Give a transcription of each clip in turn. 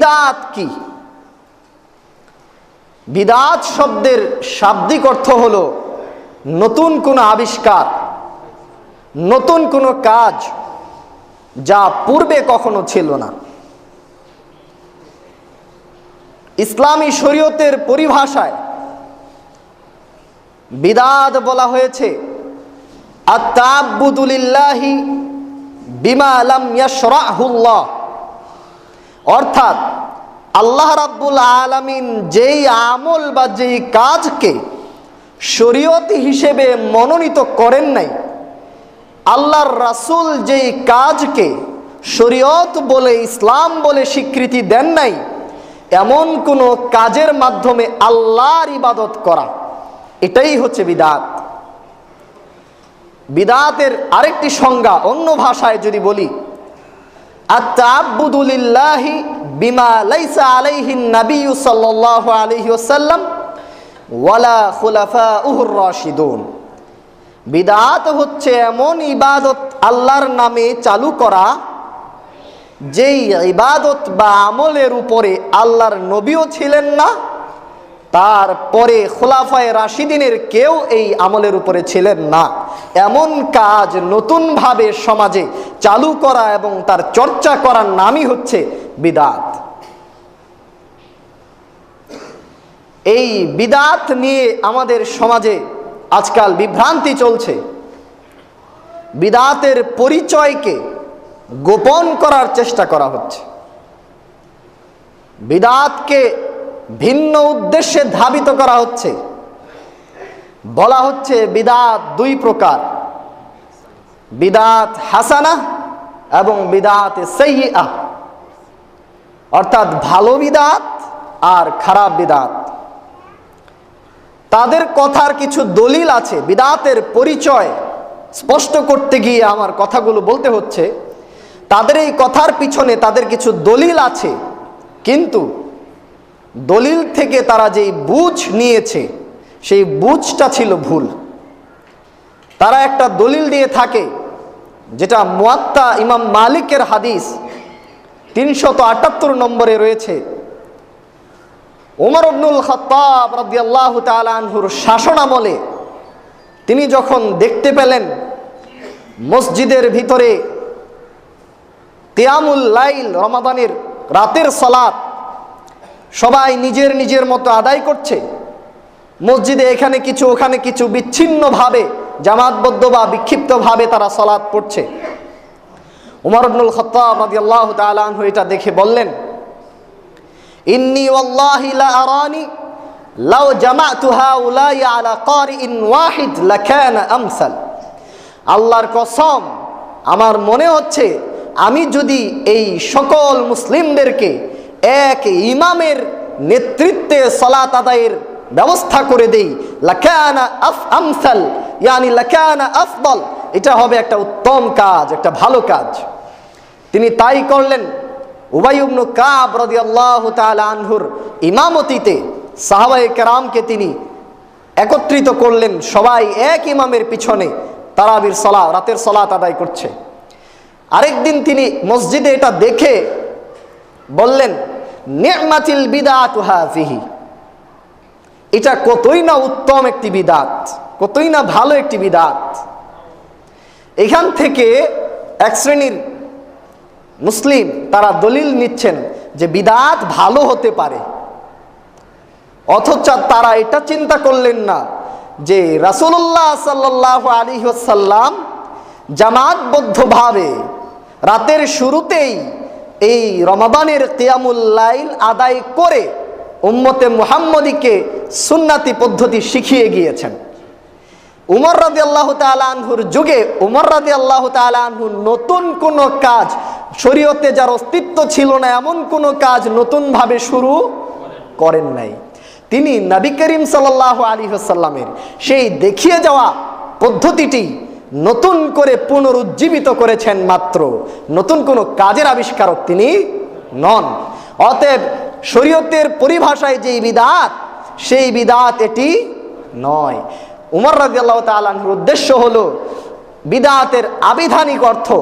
বিদাত কি? বিদাত শব্দের শাব্দিক অর্থ হল নতুন কোনো আবিষ্কার, নতুন কোনো কাজ যা পূর্বে কখনো ছিল না। ইসলামী শরীয়তের পরিভাষায় বিদাত বলা হয়েছে আত্মাবুদুলিল্লাহি বিমা আলাম ইয়াশরাহুল্লাহ। অর্থাৎ আল্লাহ রাব্বুল আলামিন যেই আমল বা যেই কাজকে শরীয়ত হিসেবে মনোনীত করেন নাই, আল্লাহর রাসূল যেই কাজকে শরীয়ত বলে, ইসলাম বলে স্বীকৃতি দেন নাই, এমন কোনো কাজের মাধ্যমে আল্লাহর ইবাদত করা, এটাই হচ্ছে বিদাত। বিদাতের আরেকটি সংজ্ঞা অন্য ভাষায় যদি বলি আত্মাবুদুলিল্লাহি বিমা লাইসা আলাইহি নবী সাল্লাল্লাহু আলাইহি ওয়াসাল্লাম ওয়ালা খুলাফাউহুর রাশিদুন। বিদাত হচ্ছে এমন ইবাদত আল্লাহর নামে চালু করা, যেই ইবাদত বা আমলের উপরে আল্লাহর নবীও ছিলেন না তারপরে খোলাফায় রাশিদিনের কেউ এই আমলের উপরে ছিলেন না। এমন কাজ নতুনভাবে সমাজে চালু করা এবং তার চর্চা করার নামই হচ্ছে বিদাত। এই বিদাত নিয়ে আমাদের সমাজে আজকাল বিভ্রান্তি চলছে। বিদাতের পরিচয়কে গোপন করার চেষ্টা করা হচ্ছে। বিদাতকে ভিন্ন উদ্দেশ্যে ধাবিত করা হচ্ছে। বলা হচ্ছে বিদাত দুই প্রকার। বিদাত হাসানা এবং বিদাত সেইয়া অর্থাৎ ভালো বিদাত আর খারাপ বিদাত। তাদের কথার কিছু দলিল আছে, বিদাতের পরিচয় স্পষ্ট করতে গিয়ে আমার কথাগুলো বলতে হচ্ছে। তাদের এই কথার পিছনে তাদের কিছু দলিল আছে, কিন্তু দলিল থেকে তারা যেই বুঝ নিয়েছে, সেই বুঝটা ছিল ভুল। তারা একটা দলিল দিয়ে থাকে, যেটা মুয়াত্তা ইমাম মালিকের হাদিস তিনশত আটাত্তর নম্বরে রয়েছে। ওমর আব্দুল খত্তাব রাদিয়াল্লাহু তাআলা আনহুর শাসনামলে তিনি যখন দেখতে পেলেন মসজিদের ভিতরে কিয়ামুল লাইল রমাদানের রাতের সালাত সবাই নিজের নিজের মতো আদায় করছে। মসজিদে এখানে কিছু, ওখানে কিছু বিচ্ছিন্নভাবে জামাতবদ্ধ বা বিক্ষিপ্তভাবে তারা সলাৎ পড়ছে। উমর আব্দুল খত্তাব রাদিয়াল্লাহু তাআলা আনহু এটা দেখে বললেন, ইন্নি ওয়াল্লাহি লা আরানি লাউ জামাতু হাউলাই আলা কারিইন ওয়াহিদ লাকানা আমসাল। আল্লাহর কসম, আমার মনে হচ্ছে আমি যদি এই সকল মুসলিমদেরকে এক ইমামের নেতৃত্বে সলাত আদায়ের ব্যবস্থা করে দেই। লাকানা আফ ইয়ানি আফদল। এটা হবে একটা উত্তম কাজ, একটা ভালো কাজ। তিনি তাই করলেন। উবাইবনু কাব রাদিয়াল্লাহু তাআলা আনহুর ইমামতিতে সাহাবায়ে কেরামকে তিনি একত্রিত করলেন। সবাই এক ইমামের পিছনে তারাবির সলা রাতের সলাত আদায় করছে। আরেকদিন তিনি মসজিদে এটা দেখে বললেন নিয়মাতিল বিদাত হাফিহি এটা কতই না উত্তম একটি বিদাত, কতই না ভালো একটি বিদাত। এখান থেকে এক শ্রেণির মুসলিম তারা দলিল নিচ্ছেন যে বিদাত ভালো হতে পারে। অথচ তারা এটা চিন্তা করলেন না যে রাসুল্লাহ সাল্লাহ আলী সাল্লাম জামাতবদ্ধভাবে রাতের শুরুতেই এই রমাদানের কিয়ামুল্লাইল আদায় করে উম্মতে মুহাম্মদীকে সুন্নাতি পদ্ধতি শিখিয়ে গিয়েছেন। উমর রাজি আল্লাহ তালহুর যুগে, উমর রাজি আল্লাহ তালহুর নতুন কোনো কাজ, শরীয়তে যার অস্তিত্ব ছিল না, এমন কোনো কাজ নতুনভাবে শুরু করেন নাই। তিনি নবী করিম সাল্লাহ আলী সাল্লামের সেই দেখিয়ে যাওয়া পদ্ধতিটি নতুন করে পুনরুজ্জীবিত করেছেন মাত্র। নতুন কোনো কাজের আবিষ্কারক তিনি নন। অতএব শরীয়তের পরিভাষায় যেই বিদাত, সেই বিদাত এটি নয়। উমর রাজি আল্লাহ তালাহুর উদ্দেশ্য হল, বিদাতের আবিধানিক অর্থ,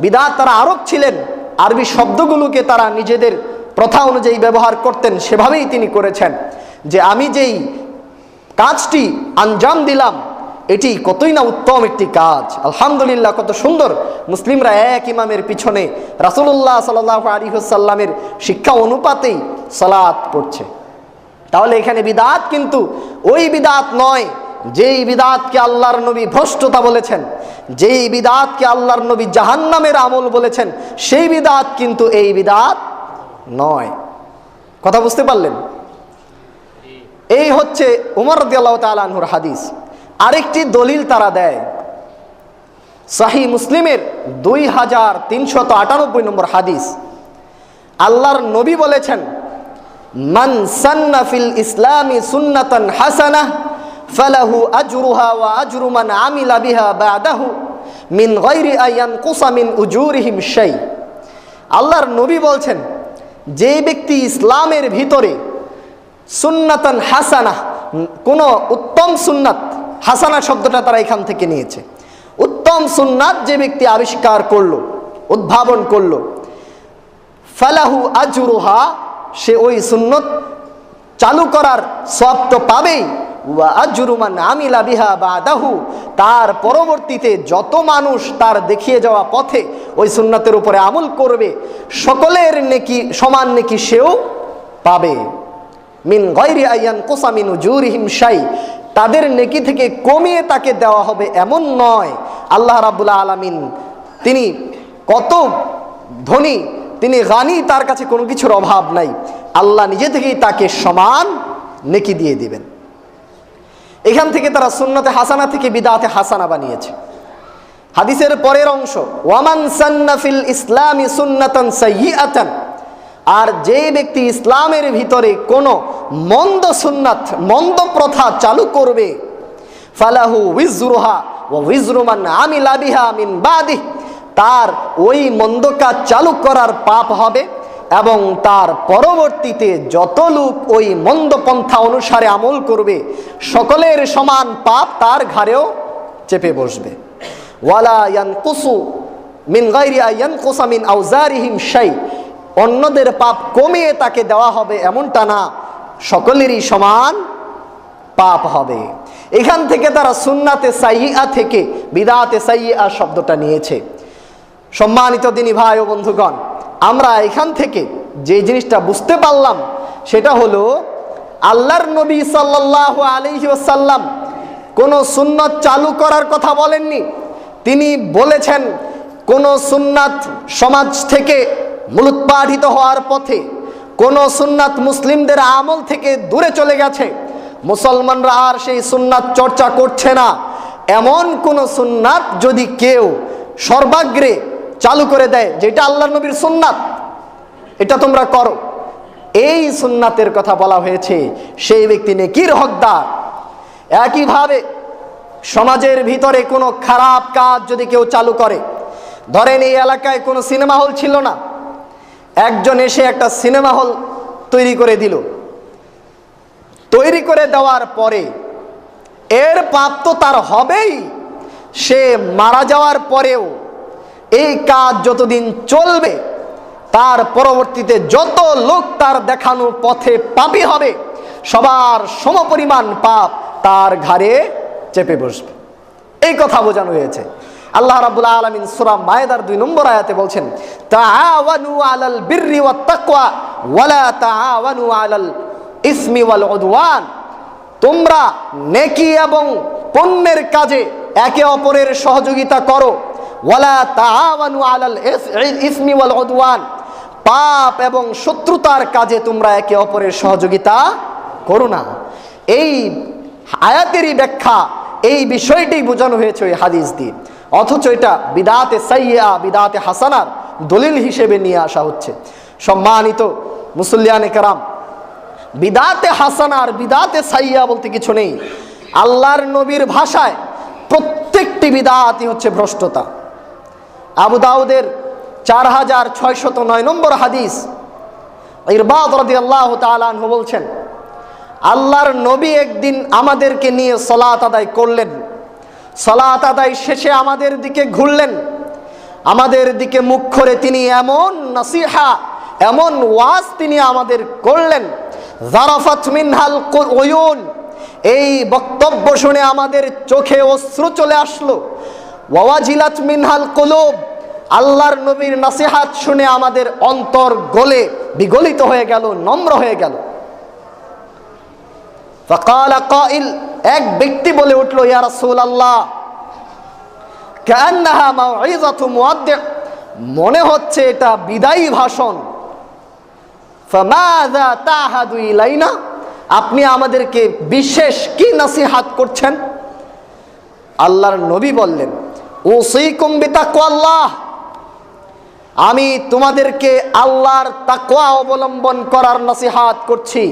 বিদাত তারা আরব ছিলেন, আরবি শব্দগুলোকে তারা নিজেদের প্রথা অনুযায়ী ব্যবহার করতেন, সেভাবেই তিনি করেছেন। যে আমি যেই কাজটি আঞ্জাম দিলাম এটি কতই না উত্তম একটি কাজ। আলহামদুলিল্লাহ, কত সুন্দর। মুসলিমরা এক ইমামের পিছনে রাসুল্লাহ সাল্লাহ আলিহসাল্লামের শিক্ষা অনুপাতেই সালাত পড়ছে। তাহলে এখানে বিদাত কিন্তু ওই বিদাত নয়, যেই বিদাতকে আল্লাহর নবী ভ্রষ্টতা বলেছেন, যেই বিদাতকে আল্লাহর নবী জাহান্নামের আমল বলেছেন, সেই বিদাত কিন্তু এই বিদাত নয়। কথা বুঝতে পারলেন? এই হচ্ছে উমর রদিয়াল্লাহ তালাহুর হাদিস। আরেকটি দলিল তারা দেয়। সাহি মুসলিমের দুই হাজার তিনশত আটানব্বই নম্বর হাদিস। আল্লাহর নবী বলেছেন, মান সান্না ফিল ইসলামি সুন্নাতান হাসানা, ফালাহু আজরুহা ওয়া আজরু মান আমিলা বিহা বাদাহু, মিন গায়রি আয়ান কুসা মিন উজুরিহিম শাই। আল্লাহর নবী বলছেন, যে ব্যক্তি ইসলামের ভিতরে সুন্নাতান হাসানা, কোনো উত্তম সুন্নাত হাসানা শব্দটা তারা এখান থেকে নিয়েছে। উত্তম সুন্নাত যে ব্যক্তি আবিষ্কার করল, উদ্ভাবন করল, ফালাহু আজরুহা, সে ওই সুন্নত চালু করার সব তো পাবেই। ওয়া আমিলা বিহা তার পরবর্তীতে যত মানুষ তার দেখিয়ে যাওয়া পথে ওই সুন্নাতের উপরে আমল করবে, সকলের নেকি, সমান নেকি সেও পাবে। মিন গৈরি আইয়ান কোসামিন জুরিহিম তাদের নেকি থেকে কমিয়ে তাকে দেওয়া হবে এমন নয়। আল্লাহ রাবুল্লাহ আলামিন তিনি কত ধনী, তিনি গানি, তার কাছে কোনো কিছুর অভাব নাই। আল্লাহ নিজে থেকেই তাকে সমান নেকি দিয়ে দিবেন। এখান থেকে তারা সুন্নতে হাসানা থেকে বিদাতে হাসানা বানিয়েছে। হাদিসের পরের অংশ, ওয়ামান সান্নাফিল ইসলামী সুন্নাতান সাইয়্যাতান আর যে ব্যক্তি ইসলামের ভিতরে কোনো মন্দ সুন্নাত, মন্দ প্রথা চালু করবে। ফালাহু উইজরুহা ও উইজরুমান আমিলা বিহা মিন বাদিহ। তার ওই মন্দ কাজ চালু করার পাপ হবে এবং তার পরবর্তীতে যত লোক ওই মন্দ পন্থা অনুসারে আমল করবে, সকলের সমান পাপ তার ঘাড়েও চেপে বসবে। ওয়ালা ইয়ানকুসু মিন গাইরি ইয়ানকুসা মিন আউজারিহিম শাই। অন্যদের পাপ কমিয়ে তাকে দেওয়া হবে এমনটা না। সকলেরই সমান পাপ হবে। এখান থেকে তারা সুন্নাতে সাইয়া থেকে বিদাতে সাইয়া শব্দটা নিয়েছে। সম্মানিত দিনী ভাই ও বন্ধুগণ, আমরা এখান থেকে যে জিনিসটা বুঝতে পারলাম, সেটা হলো আল্লাহর নবী সাল্লাহ আলহি ওসাল্লাম কোনো সুন্নত চালু করার কথা বলেননি। তিনি বলেছেন, কোনো সুন্নাত সমাজ থেকে মূলোৎপাঠিত হওয়ার পথে কোনো সুন্নাত মুসলিমদের আমল থেকে দূরে চলে গেছে। মুসলমানরা আর সেই সুন্নাত চর্চা করছে না। এমন কোন সুন্নাত যদি কেউ সর্বাগ্রে চালু করে দেয়, যেটা আল্লাহ নবীর সুন্নাত, এটা তোমরা করো। এই সুন্নাতের কথা বলা হয়েছে সেই ব্যক্তি নেকির হকদার। একইভাবে সমাজের ভিতরে কোনো খারাপ কাজ যদি কেউ চালু করে, ধরেন এই এলাকায় কোনো সিনেমা হল ছিল না একজন এসে একটা সিনেমা হল তৈরি করে দিল। তৈরি করে দেওয়ার পরে এর পাপ তো তার হবেই। সে মারা যাওয়ার পরেও এই কাজ যতদিন চলবে, তার পরবর্তীতে যত লোক তার দেখানো পথে পাপি হবে, সবার সমপরিমাণ পাপ তার ঘাড়ে চেপে বসবে। এই কথা বোঝানো হয়েছে। আল্লাহ রাবুল আলমিন সুরা মায়েদার দুই নম্বর আয়াতে বলছেন, তাআওয়ানু আলাল বিররি ওয়াত তাকওয়া ওয়ালা তাআওয়ানু আলাল ইসমি ওয়াল উদওয়ান। তোমরা নেকি এবং পণ্যের কাজে একে অপরের সহযোগিতা করো। ওয়ালা তাআওয়ানু আলাল ইসমি ওয়াল উদওয়ান। পাপ এবং শত্রুতার কাজে তোমরা একে অপরের সহযোগিতা করো না। এই আয়াতেরই ব্যাখ্যা, এই বিষয়টি বোঝানো হয়েছে ওই হাদিস দিয়ে। অথচ এটা বিদাতে সাইয়া বিদাতে হাসানার দলিল হিসেবে নিয়ে আসা হচ্ছে। সম্মানিত মুসল্লিয়ানে কারাম, বিদাতে হাসানার বিদাতে সাইয়া বলতে কিছু নেই। আল্লাহর নবীর ভাষায় প্রত্যেকটি বিদাতই হচ্ছে ভ্রষ্টতা। আবু দাউদের চার হাজার ছয়শত নয় নম্বর হাদিস আল্লাহ তালানহু বলছেন, আল্লাহর নবী একদিন আমাদেরকে নিয়ে সলাত আদায় করলেন। সলাত আদায় শেষে আমাদের দিকে ঘুরলেন। আমাদের দিকে মুখ করে তিনি এমন নাসিহা, এমন ওয়াজ তিনি আমাদের করলেন। জারাফাত মিনহাল ওয়ুন এই বক্তব্য শুনে আমাদের চোখে অশ্রু চলে আসলো। ওয়াজিলাত মিনহাল কুলুব, আল্লাহর নবীর নাসিহাত শুনে আমাদের অন্তর গলে বিগলিত হয়ে গেল, নম্র হয়ে গেল। ফকালা এক ব্যক্তি বলে উঠল ইয়ারসুল আল্লাহ মনে হচ্ছে এটা বিদায়ী ভাষণ। আপনি আমাদেরকে বিশেষ কি নাসিহাত করছেন? আল্লাহর নবী বললেন ওসিকুম আল্লাহ আমি তোমাদেরকে আল্লাহর তাকোয়া অবলম্বন করার নসিহাত করছি।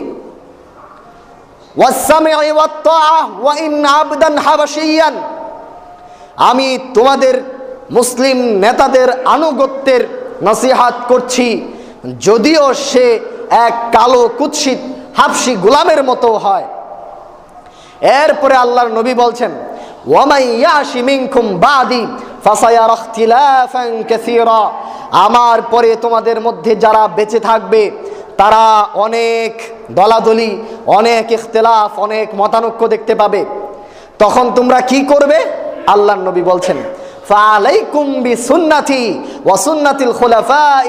আমি তোমাদের মুসলিম নেতাদের আনুগত্যের নসিহাত করছি, যদিও সে এক কালো কুৎসিত হাফসি গুলামের মতো হয়। এরপরে আল্লাহর নবী বলছেন আমার পরে তোমাদের মধ্যে যারা বেঁচে থাকবে তারা অনেক দলাদলি, অনেক ইখতিলাফ, অনেক মতানৈক্য দেখতে পাবে। তখন তোমরা কি করবে? আল্লাহর নবী বলছেন সুন্নাতিল আর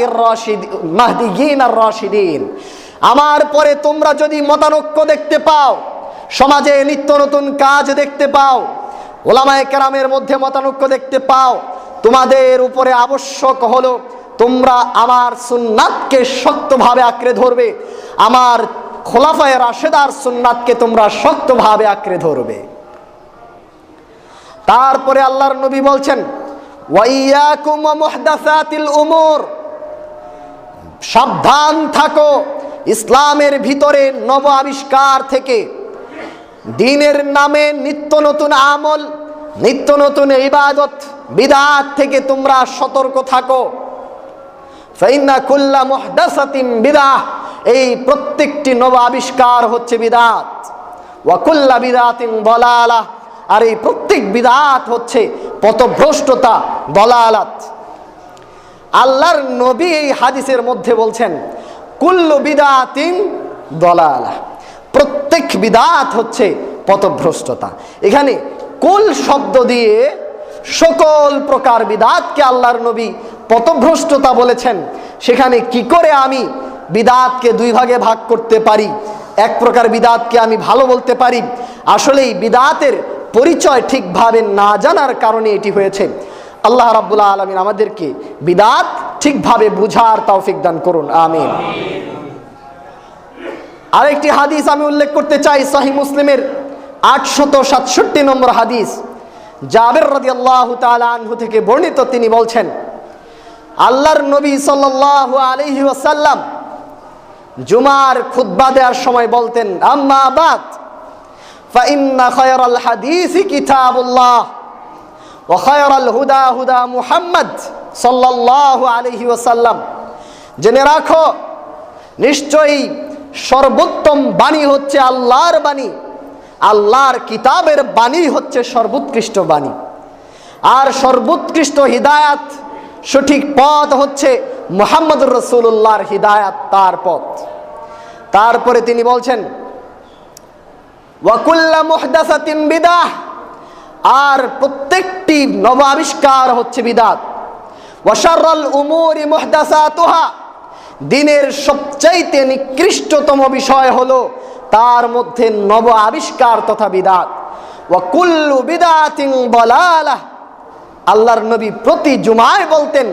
আমার পরে তোমরা যদি মতানৈক্য দেখতে পাও, সমাজে নিত্য নতুন কাজ দেখতে পাও, ওলামায়ে কেরামের মধ্যে মতানৈক্য দেখতে পাও, তোমাদের উপরে আবশ্যক হলো তোমরা আমার সুন্নাতকে শক্তভাবে আঁকড়ে ধরবে। আমার খোলাফায় রাশেদার সুন্নাতকে তোমরা শক্তভাবে আঁকড়ে ধরবে। তারপরে আল্লাহর নবী বলছেন সাবধান থাকো, ইসলামের ভিতরে নব আবিষ্কার থেকে। দিনের নামে নিত্য নতুন আমল, নিত্য নতুন ইবাদত, বিদাত থেকে তোমরা সতর্ক থাকো ফাইন্না কুল্লা মুহদাসাতিন বিদাহ এই প্রত্যেকটি নব আবিষ্কার হচ্ছে বিদাত। ওয়া কুল্লা বিদাতিন দলালাহ আর এই প্রত্যেক বিদাত হচ্ছে পথভ্রষ্টতা, দলালাত। আল্লাহর নবী এই হাদিসের মধ্যে বলছেন, কুল্লু বিদাতিন দলালা। প্রত্যেক বিদাত হচ্ছে পথভ্রষ্টতা। এখানে কুল শব্দ দিয়ে সকল প্রকার বিদাতকে আল্লাহর নবী পথভ্রষ্টতা বলেছেন, সেখানে কি করে আমি বিদাতকে দুই ভাগে ভাগ করতে পারি? এক প্রকার বিদাতকে আমি ভালো বলতে পারি। আসলেই বিদাতের পরিচয় ঠিকভাবে না জানার কারণে এটি হয়েছে। আল্লাহ রাব্বুল্লাহ আলমিন আমাদেরকে বিদাত ঠিকভাবে বুঝার তৌফিক দান করুন, আমিন। আরেকটি হাদিস আমি উল্লেখ করতে চাই সহি মুসলিমের আটশত সাতষট্টি নম্বর হাদিস। জাবের রাদি আল্লাহ আনহু থেকে বর্ণিত তিনি বলছেন আল্লাহর নবী সাল্লাহ আলহি ওয়াসাল্লাম জুমার খুদ্া দেওয়ার সময় বলতেন আম্মা বাদ فإن خير الحديث كتاب الله وخير الهدى هدى محمد صلى الله عليه وسلم জেনে রাখো নিশ্চয়ই সর্বোত্তম বাণী হচ্ছে আল্লাহর বাণী আল্লাহর কিতাবের বাণী হচ্ছে সর্বোৎকৃষ্ট বাণী আর সর্বোৎকৃষ্ট হিদায়াত সঠিক পথ হচ্ছে মোহাম্মদ রসুল্লাহর হিদায়াত, তার পথ। তারপরে তিনি বলছেন ওয়াকুল্লা বিদাহ আর প্রত্যেকটি নব আবিষ্কার হচ্ছে বিদাত। ওয়াশাররাল উমুরি মুহদাসাতুহা দিনের সবচাইতে নিকৃষ্টতম বিষয় হলো তার মধ্যে নব আবিষ্কার তথা বিদাত। ওয়াকুল্লু বিদাতিন বলালাহ আল্লাহর নবী প্রতি জুমায় বলতেন,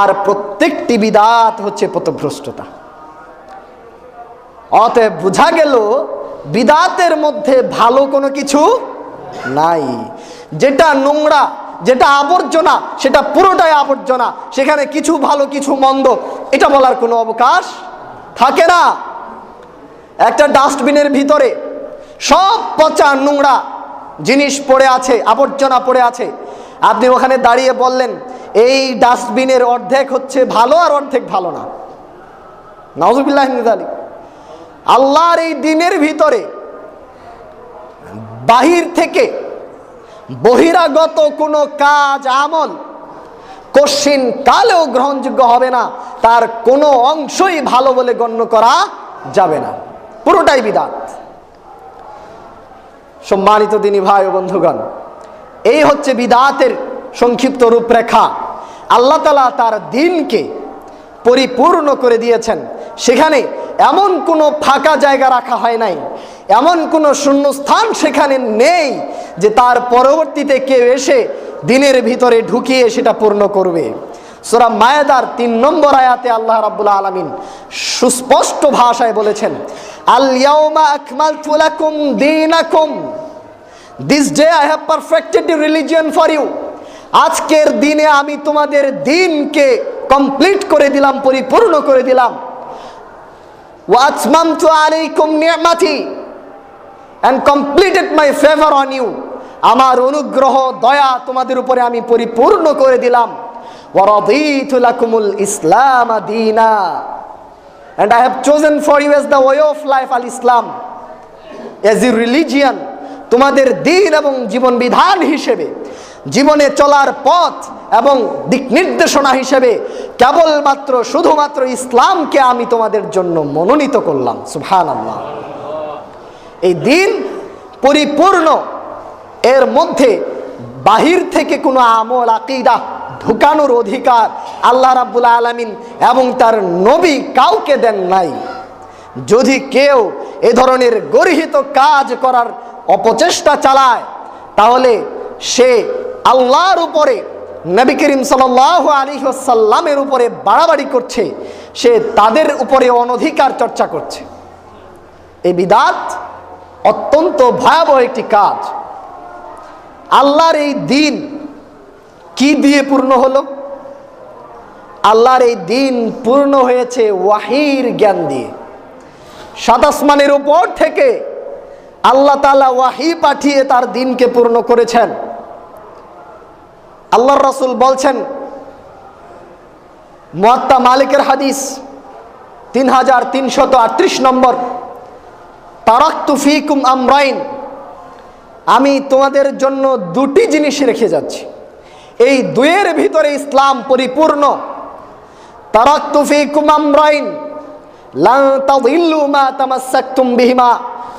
আর প্রত্যেকটি বিদাত হচ্ছে পথভ্রষ্টতা। অতএব বোঝা গেল, বিদাতের মধ্যে ভালো কোনো কিছু নাই। যেটা নোংরা, যেটা আবর্জনা, সেটা পুরোটাই আবর্জনা। সেখানে কিছু ভালো, কিছু মন্দ, এটা বলার কোনো অবকাশ থাকে না। একটা ডাস্টবিনের ভিতরে সব পচা নোংরা জিনিস পড়ে আছে, আবর্জনা পড়ে আছে। আপনি ওখানে দাঁড়িয়ে বললেন, এই ডাস্টবিনের অর্ধেক হচ্ছে ভালো আর অর্ধেক ভালো না। নজুবিল্লাহ আলী আল্লাহর এই দিনের ভিতরে বাহির থেকে বহিরাগত কোনো কাজ, আমল কশিন কালেও গ্রহণযোগ্য হবে না, তার কোনো অংশই ভালো বলে গণ্য করা যাবে না। পুরোটাই বিদাত। সম্মানিত দিনী ভাই ও বন্ধুগণ এই হচ্ছে বিদাতের সংক্ষিপ্ত রূপরেখা। আল্লাহ তালা তার দিনকে পরিপূর্ণ করে দিয়েছেন। সেখানে এমন কোনো ফাঁকা জায়গা রাখা হয় নাই। এমন কোনো শূন্যস্থান সেখানে নেই যে তার পরবর্তীতে কেউ এসে দিনের ভিতরে ঢুকিয়ে সেটা পূর্ণ করবে। সোরা মায়াদার তিন নম্বর আয়াতে আল্লাহ রাব্বুল আলামিন সুস্পষ্ট ভাষায় বলেছেন আল ইয়াউমা আকমালতু লাকুম দীনাকুম। This day I have perfected religion for you আজকের দিনে আমি তোমাদের দিনকে কমপ্লিট করে দিলাম, পরিপূর্ণ করে দিলাম। ওয়াজমামতু আলাইকুম নিয়ামাতি and completed my favour on you আমার অনুগ্রহ, দয়া তোমাদের উপরে আমি পরিপূর্ণ করে দিলাম। ওয়ারাদিতু লাকুমুল ইসলাম দীনা। And I have chosen for you as the way of life al Islam as a religion তোমাদের দিন এবং জীবন বিধান হিসেবে, জীবনে চলার পথ এবং দিক নির্দেশনা হিসেবে কেবলমাত্র, শুধুমাত্র ইসলামকে আমি তোমাদের জন্য মনোনীত করলাম। সুবহান আল্লাহ এই দিন পরিপূর্ণ, এর মধ্যে বাহির থেকে কোনো আমল, আকিদা ঢুকানোর অধিকার আল্লাহ রাব্বুল আলামিন এবং তার নবী কাউকে দেন নাই। যদি কেউ এ ধরনের গর্হিত কাজ করার অপচেষ্টা চালায়, তাহলে সে আল্লাহর উপরে, নবী করিম সাল আলী সাল্লামের উপরে বাড়াবাড়ি করছে, সে তাদের উপরে অনধিকার চর্চা করছে। এই বিদাত অত্যন্ত ভয়াবহ একটি কাজ। আল্লাহর এই দিন কি দিয়ে পূর্ণ হলো? আল্লাহর এই দিন পূর্ণ হয়েছে ওয়াহির জ্ঞান দিয়ে। সাত আসমানের উপর থেকে আল্লাহ তালা ওয়াহি পাঠিয়ে তার দিনকে পূর্ণ করেছেন। আল্লাহর রসুল বলছেন, মোয়াত্তা মালিকের হাদিস তিন হাজার তিনশত আটত্রিশ নম্বর, তারাক্তু ফিকুম আমরাইন, আমি তোমাদের জন্য দুটি জিনিস রেখে যাচ্ছি। এই দুয়ের ভিতরে ইসলাম পরিপূর্ণ। তারাক্তু ফিকুম আমরাইন, লান তাদিল্লু মা তামাসসাকতুম বিহিমা।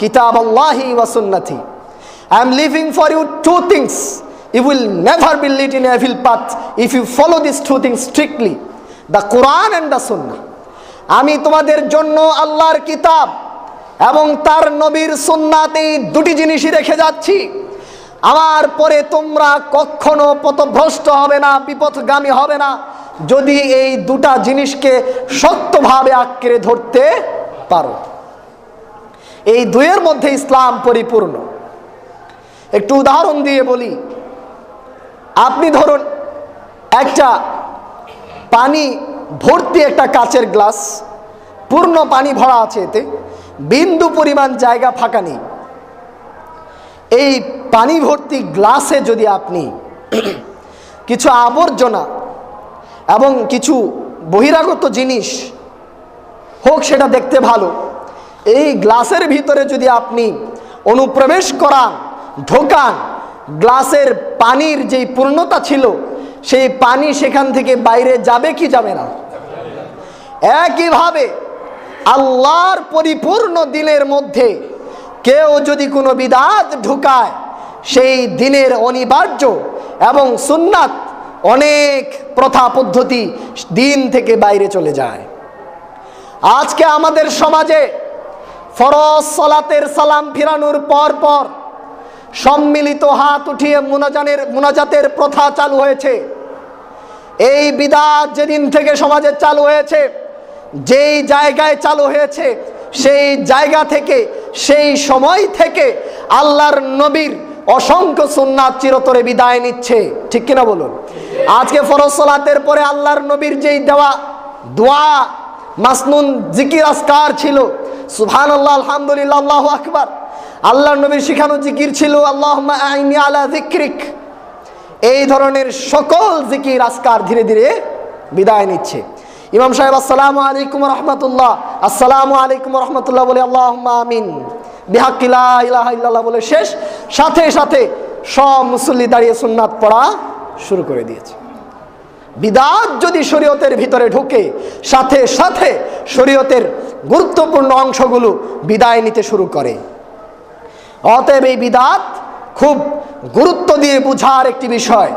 কিতাব আল্লাহি ওয়া সুন্নতি। I am living for you two things you will never be lead in evil path if you follow this two things strictly the Quran and the sunna আমি তোমাদের জন্য আল্লাহর কিতাব এবং তার নবীর সুন্নাত এই দুটি জিনিসই রেখে যাচ্ছি। আমার পরে তোমরা কখনো পথভ্রষ্ট হবে না, বিপথগামী হবে না, যদি এই দুটা জিনিসকে শক্তভাবে আঁকড়ে ধরতে পারো। এই দুয়ের মধ্যে ইসলাম পরিপূর্ণ। একটু উদাহরণ দিয়ে বলি। আপনি ধরুন একটা পানি ভর্তি একটা কাচের গ্লাস, পূর্ণ পানি ভরা আছে এতে, বিন্দু পরিমাণ জায়গা ফাঁকা নেই। এই পানি ভর্তি গ্লাসে যদি আপনি কিছু আবর্জনা এবং কিছু বহিরাগত জিনিস হোক, সেটা দেখতে ভালো। এই গ্লাসের ভিতরে যদি আপনি অনুপ্রবেশ করান, ঢোকান, গ্লাসের পানির যেই পূর্ণতা ছিল, সেই পানি সেখান থেকে বাইরে যাবে কি যাবে না? একইভাবে আল্লাহর পরিপূর্ণ দিনের মধ্যে কেউ যদি কোনো বিদাত ঢুকায়, সেই দিনের অনিবার্য এবং সুন্নাত অনেক প্রথা পদ্ধতি দিন থেকে বাইরে চলে যায়। আজকে আমাদের সমাজে ফরজ সলাতের সালাম ফিরানোর পর পর সম্মিলিত হাত উঠিয়ে মুনাজানের, মুনাজাতের প্রথা চালু হয়েছে। এই বিদাত যেদিন থেকে সমাজে চালু হয়েছে, যেই জায়গায় চালু হয়েছে, সেই জায়গা থেকে, সেই সময় থেকে আল্লাহর নবীর অসংখ্য সুন্নাত চিরতরে বিদায় নিচ্ছে। ঠিক কিনা বলুন? আজকে ফরজ সালাতের পরে আল্লাহর নবীর যেই দেওয়া দোয়া, মাসনুন জিকির আসকার ছিল সুবহান আল্লাহ আলহামদুলিল্লাহ, আল্লাহ আকবার। আল্লাহর নবীর শিখানো জিকির ছিল আল্লাহ আইনি আলা জিক্রিক এই ধরনের সকল জিকির আসকার ধীরে ধীরে বিদায় নিচ্ছে। ইমাম সাহেব, আসসালামু আলাইকুম রহমতুল্লাহ। আসসালামু আলাইকুম রহমতুল্লাহ বলে আল্লাহ আমিন। বিহাকিলা ইলাহা ইল্লাল্লাহ বলে শেষ। সাথে সাথে সব মুসল্লি দাঁড়িয়ে সুন্নাত পড়া শুরু করে দিয়েছে। বিদাত যদি শরীয়তের ভিতরে ঢুকে, সাথে সাথে শরীয়তের গুরুত্বপূর্ণ অংশগুলো বিদায় নিতে শুরু করে। অতএব এই বিদাত খুব গুরুত্ব দিয়ে বুঝার একটি বিষয়।